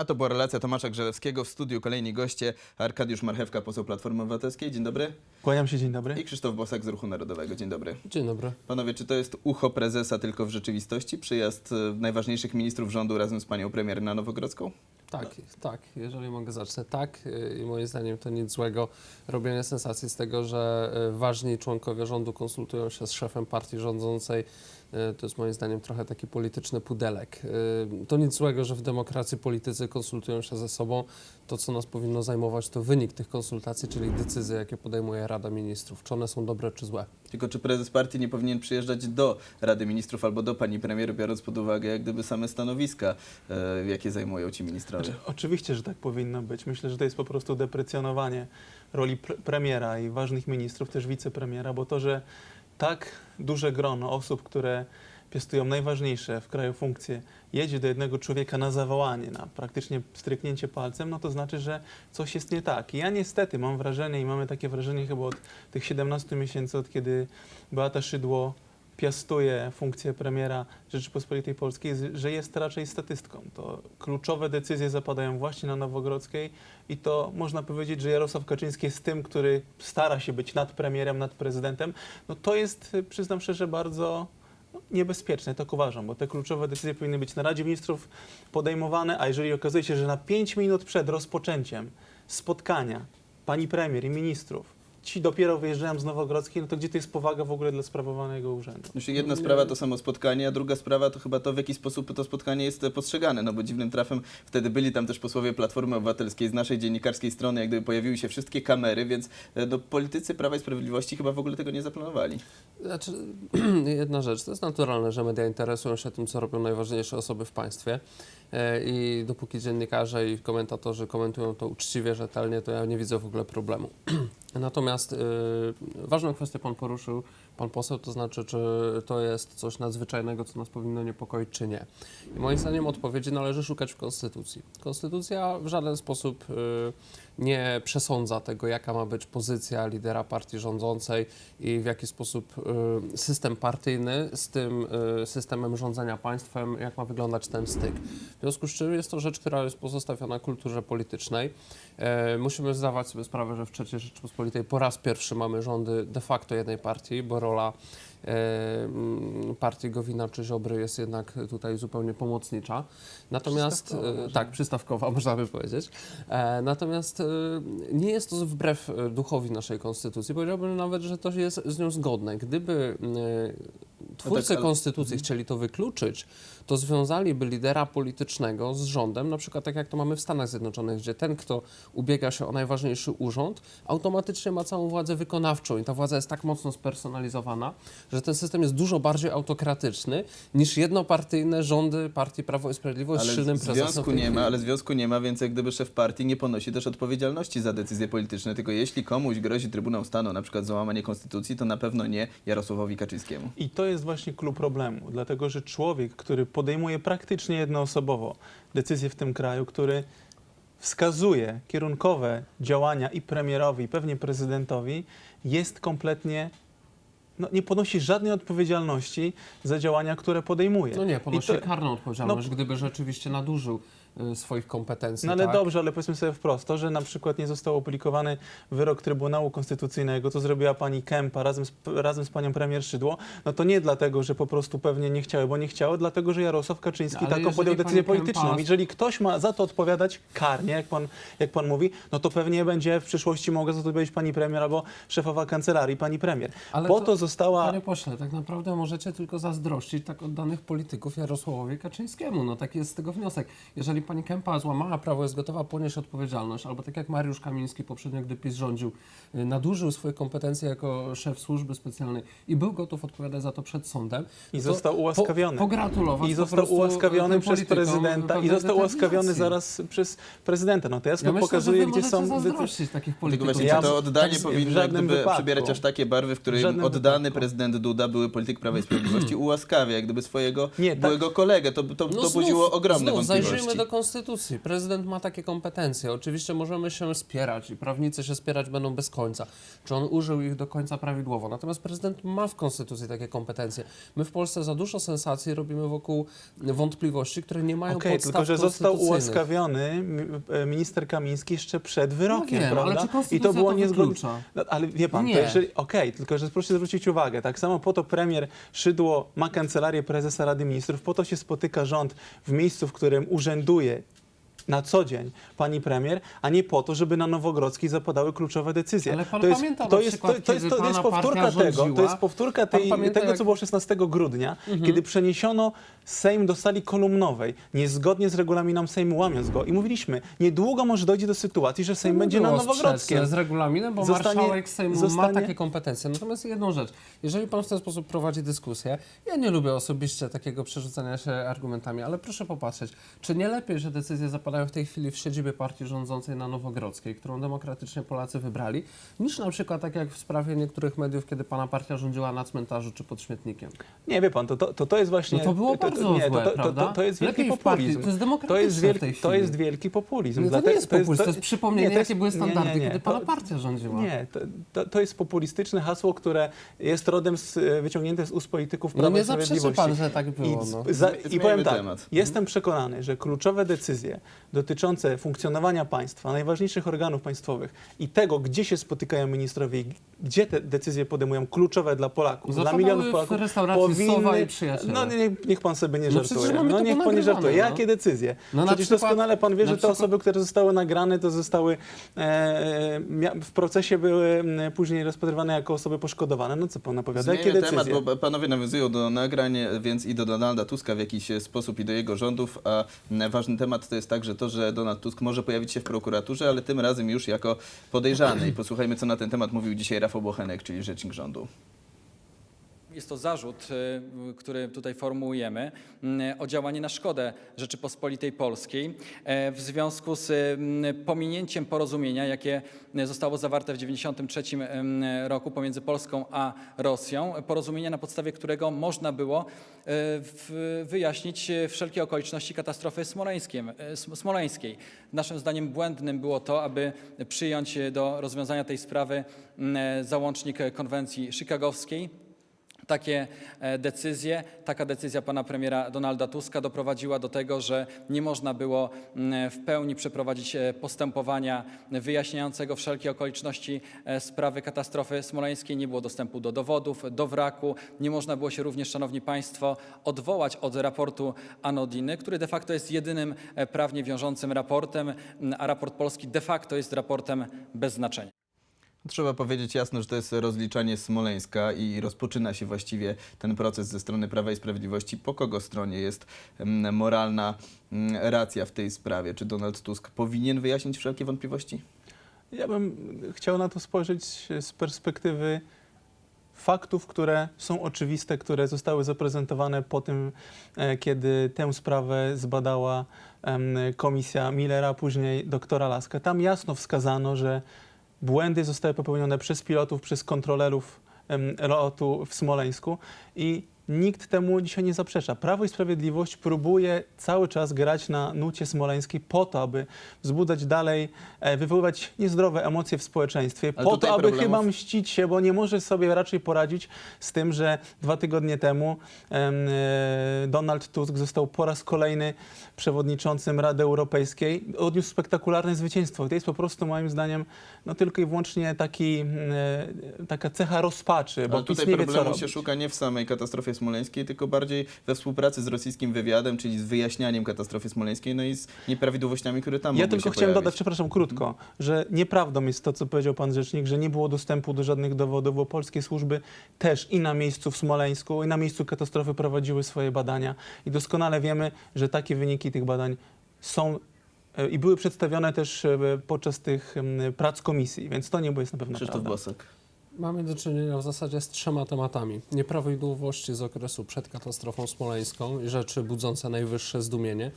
A to była relacja Tomasza Grzelewskiego w studiu. Kolejni goście Arkadiusz Marchewka, poseł Platformy Obywatelskiej. Dzień dobry. Kłaniam się, dzień dobry. I Krzysztof Bosak z Ruchu Narodowego. Dzień dobry. Dzień dobry. Panowie, czy to jest ucho prezesa tylko w rzeczywistości? Przyjazd e, najważniejszych ministrów rządu razem z panią premier na Nowogrodzką? Tak, tak, jeżeli mogę zacznę. Tak y, i moim zdaniem to nic złego. Robienie sensacji z tego, że y, ważni członkowie rządu konsultują się z szefem partii rządzącej, to jest moim zdaniem trochę taki polityczny pudelek. Y, To nic złego, że w demokracji politycy konsultują się ze sobą. To, co nas powinno zajmować, to wynik tych konsultacji, czyli decyzje, jakie podejmuje Rada Ministrów. Czy one są dobre, czy złe. Tylko czy prezes partii nie powinien przyjeżdżać do Rady Ministrów albo do pani premier, biorąc pod uwagę jak gdyby same stanowiska, e, jakie zajmują ci ministrowie? Znaczy, oczywiście, że tak powinno być. Myślę, że to jest po prostu deprecjonowanie roli pre premiera i ważnych ministrów, też wicepremiera, bo to, że tak duże grono osób, które piastują najważniejsze w kraju funkcje, jedzie do jednego człowieka na zawołanie, na praktycznie stryknięcie palcem, no to znaczy, że coś jest nie tak. I ja niestety mam wrażenie i mamy takie wrażenie chyba od tych 17 miesięcy, od kiedy Beata Szydło piastuje funkcję premiera Rzeczypospolitej Polskiej, że jest raczej statystką. To kluczowe decyzje zapadają właśnie na Nowogrodzkiej i to można powiedzieć, że Jarosław Kaczyński jest tym, który stara się być nad premierem, nad prezydentem. No to jest, y, przyznam szczerze, bardzo no, niebezpieczne, tak uważam, bo te kluczowe decyzje powinny być na Radzie Ministrów podejmowane, a jeżeli okazuje się, że na 5 minut przed rozpoczęciem spotkania pani premier i ministrów ci dopiero wyjeżdżają z Nowogrodzkiej, no to gdzie to jest powaga w ogóle dla sprawowanego urzędu? Znaczy jedna sprawa to samo spotkanie, a druga sprawa to chyba to, w jaki sposób to spotkanie jest e, postrzegane, no bo dziwnym trafem wtedy byli tam też posłowie Platformy Obywatelskiej z naszej dziennikarskiej strony, jak gdyby pojawiły się wszystkie kamery, więc e, no, politycy Prawa i Sprawiedliwości chyba w ogóle tego nie zaplanowali. Znaczy, jedna rzecz, to jest naturalne, że media interesują się tym, co robią najważniejsze osoby w państwie E, i dopóki dziennikarze i komentatorzy komentują to uczciwie, rzetelnie, to ja nie widzę w ogóle problemu. Natomiast y, ważną kwestię pan poruszył, pan poseł, to znaczy, czy to jest coś nadzwyczajnego, co nas powinno niepokoić, czy nie. I moim zdaniem odpowiedzi należy szukać w Konstytucji. Konstytucja w żaden sposób y, nie przesądza tego, jaka ma być pozycja lidera partii rządzącej i w jaki sposób y, system partyjny z tym y, systemem rządzenia państwem, jak ma wyglądać ten styk. W związku z czym jest to rzecz, która jest pozostawiona kulturze politycznej. E, Musimy zdawać sobie sprawę, że w III Rzeczypospolitej po raz pierwszy mamy rządy de facto jednej partii, bo rola partii Gowina czy Ziobry jest jednak tutaj zupełnie pomocnicza. Natomiast Przystawkowa, e, tak, przystawkowa, można by powiedzieć. E, Natomiast e, nie jest to wbrew e, duchowi naszej konstytucji. Powiedziałbym nawet, że to jest z nią zgodne. Gdyby e, twórcy tak, ale- konstytucji chcieli to wykluczyć, to związaliby lidera politycznego z rządem, na przykład tak jak to mamy w Stanach Zjednoczonych, gdzie ten, kto ubiega się o najważniejszy urząd, automatycznie ma całą władzę wykonawczą i ta władza jest tak mocno spersonalizowana, że ten system jest dużo bardziej autokratyczny niż jednopartyjne rządy partii Prawo i Sprawiedliwość z Ale silnym prezesem. w związku nie ma, ale związku nie ma, więc jak gdyby szef partii nie ponosi też odpowiedzialności za decyzje polityczne, tylko jeśli komuś grozi Trybunał Stanu, na przykład za łamanie konstytucji, to na pewno nie Jarosławowi Kaczyńskiemu. I to jest właśnie klucz problemu, dlatego że człowiek, który podejmuje praktycznie jednoosobowo decyzje w tym kraju, który wskazuje kierunkowe działania i premierowi, i pewnie prezydentowi, jest kompletnie, no, nie ponosi żadnej odpowiedzialności za działania, które podejmuje. No nie, ponosi to- karną odpowiedzialność, no- gdyby rzeczywiście nadużył y, swoich kompetencji. No ale tak? dobrze, ale powiedzmy sobie wprost, to, że na przykład nie został opublikowany wyrok Trybunału Konstytucyjnego, co zrobiła pani Kępa razem z, razem z panią premier Szydło, no to nie dlatego, że po prostu pewnie nie chciały, bo nie chciały, dlatego, że Jarosław Kaczyński Ale taką jeżeli podjął decyzję Kempa- polityczną. Jeżeli ktoś ma za to odpowiadać karnie, jak pan, jak pan mówi, no to pewnie będzie w przyszłości mogła za to odpowiedzieć pani premier albo szefowa kancelarii, pani premier. Ale po to- to, została... Panie pośle, tak naprawdę możecie tylko zazdrościć tak oddanych polityków Jarosławowi Kaczyńskiemu. No taki jest z tego wniosek. Jeżeli pani Kępa złamała prawo, jest gotowa ponieść odpowiedzialność, albo tak jak Mariusz Kamiński poprzednio, gdy PiS rządził, y, nadużył swoje kompetencje jako szef służby specjalnej i był gotów odpowiadać za to przed sądem. I to został ułaskawiony. Po, pogratulować I został prostu ułaskawiony przez politykom prezydenta i został ułaskawiony zaraz przez prezydenta. No to jasno Ja myślę, pokazuje, że wy gdzie są... zazdrościć takich Tylko polityków. właśnie, Ja czy to w- oddanie tak, powinno gdyby wypadku. przybierać aż takie barwy, w której żadnym oddany wypadku. prezydent Duda, były polityk Prawa i Sprawiedliwości, ułaskawia jak gdyby swojego Nie, tak. byłego kolegę. To, to, No to znów- budziło ogromne znów wątpliwości. Zajrzyjmy do konstytucji. Prezydent ma takie kompetencje. Oczywiście możemy się spierać i prawnicy się spierać będą bez końca, czy on użył ich do końca prawidłowo. Natomiast prezydent ma w konstytucji takie kompetencje. My w Polsce za dużo sensacji robimy wokół wątpliwości, które nie mają Okej, podstaw tylko że został ułaskawiony e, minister Kamiński jeszcze przed wyrokiem, No wiem, ale prawda? konstytucja to niezgodne. wyklucza? No, ale wie pan, Nie. to jeżeli, okej, tylko że proszę zwrócić uwagę, tak samo po to premier Szydło ma kancelarię prezesa Rady Ministrów, po to się spotyka rząd w miejscu, w którym urzęduje aleluia. Na co dzień pani premier, a nie po to, żeby na Nowogrodzkiej zapadały kluczowe decyzje. Ale pan to jest, pamięta na to jest, przykład, to, to jest, to jest powtórka tego, to jest powtórka tej, pamięta, tego, Mhm. co było 16 grudnia, kiedy przeniesiono Sejm do sali kolumnowej, niezgodnie z regulaminem Sejmu, łamiąc go. I mówiliśmy, niedługo może dojdzie do sytuacji, że Sejm nie będzie na Nowogrodzkiej. z regulaminem, bo Zostanie- marszałek Sejmu ma zostanie- takie kompetencje. Natomiast jedną rzecz, jeżeli pan w ten sposób prowadzi dyskusję, ja nie lubię osobiście takiego przerzucania się argumentami, ale proszę popatrzeć, czy nie lepiej, że decyzje zapadają w tej chwili w siedzibie partii rządzącej na Nowogrodzkiej, którą demokratycznie Polacy wybrali, niż na przykład tak jak w sprawie niektórych mediów, kiedy pana partia rządziła na cmentarzu czy pod śmietnikiem. Nie, wie pan, to, to, to, to jest właśnie... No to było bardzo nie, złe, to, to, prawda? to, to jest wielki Lepiej w partii, populizm. to jest To demokratyczne jest, w wielki, tej to chwili. jest wielki populizm. Nie, to nie jest populizm, to jest przypomnienie, nie, to jest- jakie były nie, nie, standardy, nie, kiedy to- pana partia rządziła. Nie, to, to, to jest populistyczne hasło, które jest rodem z, e, wyciągnięte z ust polityków No Prawa nie i zaprzeczy Sprawiedliwości. pan, że tak było. I, No. z- za, I powiem tak, temat. jestem przekonany, że kluczowe decyzje dotyczące funkcjonowania państwa, najważniejszych organów państwowych i tego, gdzie się spotykają ministrowie i gdzie te decyzje podejmują, kluczowe dla Polaków, dla milionów w Polaków, restauracji Sowa i Przyjaciele. No nie, niech pan sobie nie No żartuje. No to niech pan nie żartuje. no. Jakie decyzje? No Przecież przykład- doskonale pan wie, że te przykład- osoby, które zostały nagrane, to zostały e, mia- w procesie były później rozpatrywane jako osoby poszkodowane. No co pan opowiada? Jakie Zmieńmy decyzje? temat, bo panowie nawiązują do nagrań, więc i do Donalda Tuska w jakiś e, sposób i do jego rządów, a ważny temat to jest także to, że Donald Tusk może pojawić się w prokuraturze, ale tym razem już jako podejrzany. I posłuchajmy, co na ten temat mówił dzisiaj Rafał Bochenek, czyli rzecznik rządu. Jest to zarzut, y, który tutaj formułujemy, y, o działanie na szkodę Rzeczypospolitej Polskiej e, w związku z y, pominięciem porozumienia, jakie zostało zawarte w 1993 roku pomiędzy Polską a Rosją. Porozumienia, na podstawie którego można było e, wyjaśnić e, wszelkie okoliczności katastrofy smoleńskiej. smoleńskiej. Naszym zdaniem błędnym było to, aby przyjąć do rozwiązania tej sprawy załącznik konwencji chicagowskiej. Takie e, decyzje, taka decyzja pana premiera Donalda Tuska doprowadziła do tego, że nie można było mm, w pełni przeprowadzić e, postępowania wyjaśniającego wszelkie okoliczności e, sprawy katastrofy smoleńskiej. Nie było dostępu do dowodów, do wraku. Nie można było się również, szanowni państwo, odwołać od raportu Anodiny, który de facto jest jedynym prawnie wiążącym raportem, m, a raport polski de facto jest raportem bez znaczenia. Trzeba powiedzieć jasno, że to jest rozliczanie Smoleńska i rozpoczyna się właściwie ten proces ze strony Prawa i Sprawiedliwości. Po kogo stronie jest mm, moralna mm, racja w tej sprawie? Czy Donald Tusk powinien wyjaśnić wszelkie wątpliwości? Ja bym chciał na to spojrzeć z perspektywy faktów, które są oczywiste, które zostały zaprezentowane po tym, e, kiedy tę sprawę zbadała komisja Millera, później doktora Laska. Tam jasno wskazano, że błędy zostały popełnione przez pilotów, przez kontrolerów lotu w Smoleńsku i nikt temu dzisiaj nie zaprzecza. Prawo i Sprawiedliwość próbuje cały czas grać na nucie smoleńskiej po to, aby wzbudzać dalej, e, wywoływać niezdrowe emocje w społeczeństwie, Ale po to, aby problemów- chyba mścić się, bo nie może sobie raczej poradzić z tym, że dwa tygodnie temu em, e, Donald Tusk został po raz kolejny przewodniczącym Rady Europejskiej. Odniósł spektakularne zwycięstwo. To jest po prostu moim zdaniem no, tylko i wyłącznie taki, e, taka cecha rozpaczy, bo Ale tutaj nie wie problemu się szuka nie w samej katastrofie smoleńskiej, tylko bardziej we współpracy z rosyjskim wywiadem, czyli z wyjaśnianiem katastrofy smoleńskiej, no i z nieprawidłowościami, które tam Ja tylko się chciałem pojawić. dodać, przepraszam, krótko, że nieprawdą jest to, co powiedział pan rzecznik, że nie było dostępu do żadnych dowodów, bo polskie służby też i na miejscu w Smoleńsku, i na miejscu katastrofy prowadziły swoje badania i doskonale wiemy, że takie wyniki tych badań są e, i były przedstawione też e, podczas tych em, prac komisji, więc to nie jest na pewno Krzysztof prawda. Bosek. Mamy do czynienia w zasadzie z trzema tematami. Nieprawidłowości z okresu przed katastrofą smoleńską i rzeczy budzące najwyższe zdumienie.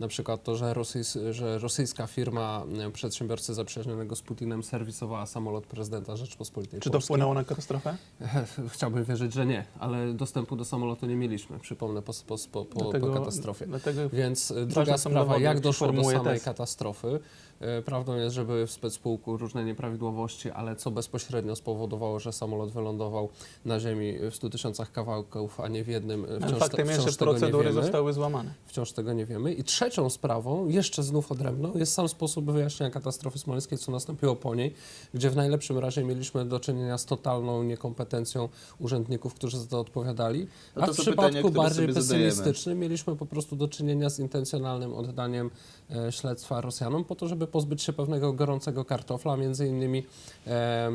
Na przykład to, że, rosyjs, że rosyjska firma e, przedsiębiorcy zaprzyjaźnionego z Putinem serwisowała samolot prezydenta Rzeczpospolitej Czy to Polskiej. wpłynęło na katastrofę? Chciałbym wierzyć, że nie, ale dostępu do samolotu nie mieliśmy, przypomnę, po, po, po, po, po katastrofie. Dlatego Więc e, druga sprawa, dowody, jak doszło do samej test. katastrofy. E, Prawdą jest, że były w specpułku różne nieprawidłowości, ale co bezpośrednio spowodowało, że samolot wylądował na ziemi w 100 tysiącach kawałków, a nie w jednym. e, Ale Wciąż, faktem jest, wciąż że tego nie procedury wiemy. zostały złamane. Wciąż tego nie wiemy. I trzecią sprawą, jeszcze znów odrębną, jest sam sposób wyjaśnienia katastrofy smoleńskiej, co nastąpiło po niej, gdzie w najlepszym razie mieliśmy do czynienia z totalną niekompetencją urzędników, którzy za to odpowiadali, No a to w są przypadku pytania, które bardziej sobie zadajemy. pesymistycznym mieliśmy po prostu do czynienia z intencjonalnym oddaniem e, śledztwa Rosjanom po to, żeby pozbyć się pewnego gorącego kartofla, między innymi e,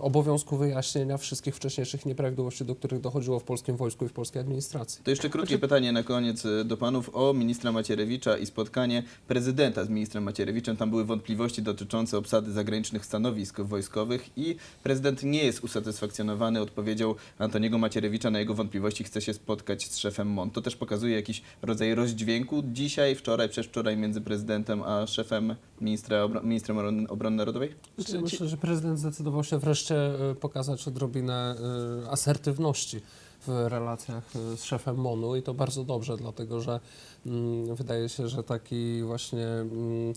obowiązku wyjaśnienia wszystkich wcześniejszych nieprawidłowości, do których dochodziło w polskim wojsku i w polskiej administracji. To jeszcze krótkie pytanie na koniec e, do panów o ministra Macierewicza i spotkanie prezydenta z ministrem Macierewiczem. Tam były wątpliwości dotyczące obsady zagranicznych stanowisk wojskowych i prezydent nie jest usatysfakcjonowany odpowiedzią Antoniego Macierewicza na jego wątpliwości. Chce się spotkać z szefem MON. To też pokazuje jakiś rodzaj rozdźwięku dzisiaj, wczoraj, przedwczoraj między prezydentem a szefem ministra, ministrem Obron- Obrony Narodowej? Znaczy, myślę, że prezydent zdecydował się wreszcie e, pokazać odrobinę e, asertywności w relacjach e, z szefem MONU i to bardzo dobrze, dlatego że wydaje się, że taki właśnie mm,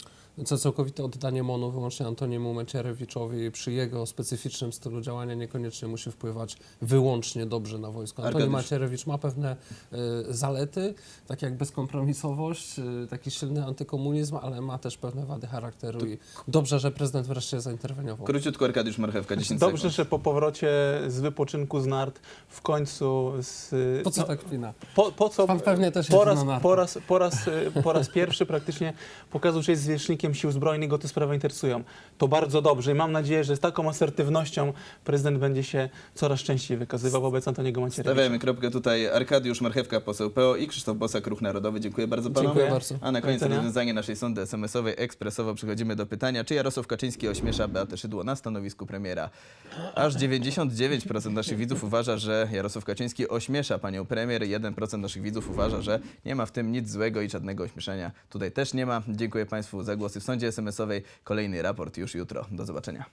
co całkowite oddanie MONU wyłącznie Antoniemu Macierewiczowi przy jego specyficznym stylu działania niekoniecznie musi wpływać wyłącznie dobrze na wojsko. Antoni. Macierewicz ma pewne e, zalety, tak jak bezkompromisowość, e, taki silny antykomunizm, ale ma też pewne wady charakteru i dobrze, że prezydent wreszcie zainterweniował. Króciutko Arkadiusz Marchewka, 10 Dobrze, sekund. że po powrocie z wypoczynku z nart w końcu z, Po co no, tak kpina? po, po co Pan pewnie też po raz, po, raz, po, raz, y, po raz pierwszy praktycznie pokazał, że jest zwierzchnikiem sił zbrojnych, go te sprawy interesują. To bardzo dobrze i mam nadzieję, że z taką asertywnością prezydent będzie się coraz częściej wykazywał wobec Antoniego Macierewicza. Stawiamy kropkę tutaj. Arkadiusz Marchewka, poseł PO i Krzysztof Bosak, Ruch Narodowy. Dziękuję bardzo panowie. Dziękuję bardzo. A na koniec rozwiązanie naszej sondy SMS-owej ekspresowo przechodzimy do pytania, czy Jarosław Kaczyński ośmiesza Beatę Szydło na stanowisku premiera. Aż 99% naszych widzów uważa, że Jarosław Kaczyński ośmiesza panią premier. 1% naszych widzów uważa, że nie ma w tym nic złego i żadnego ośmieszenia tutaj też nie ma. Dziękuję państwu za głosy w sądzie SMS-owej. Kolejny raport już jutro. Do zobaczenia.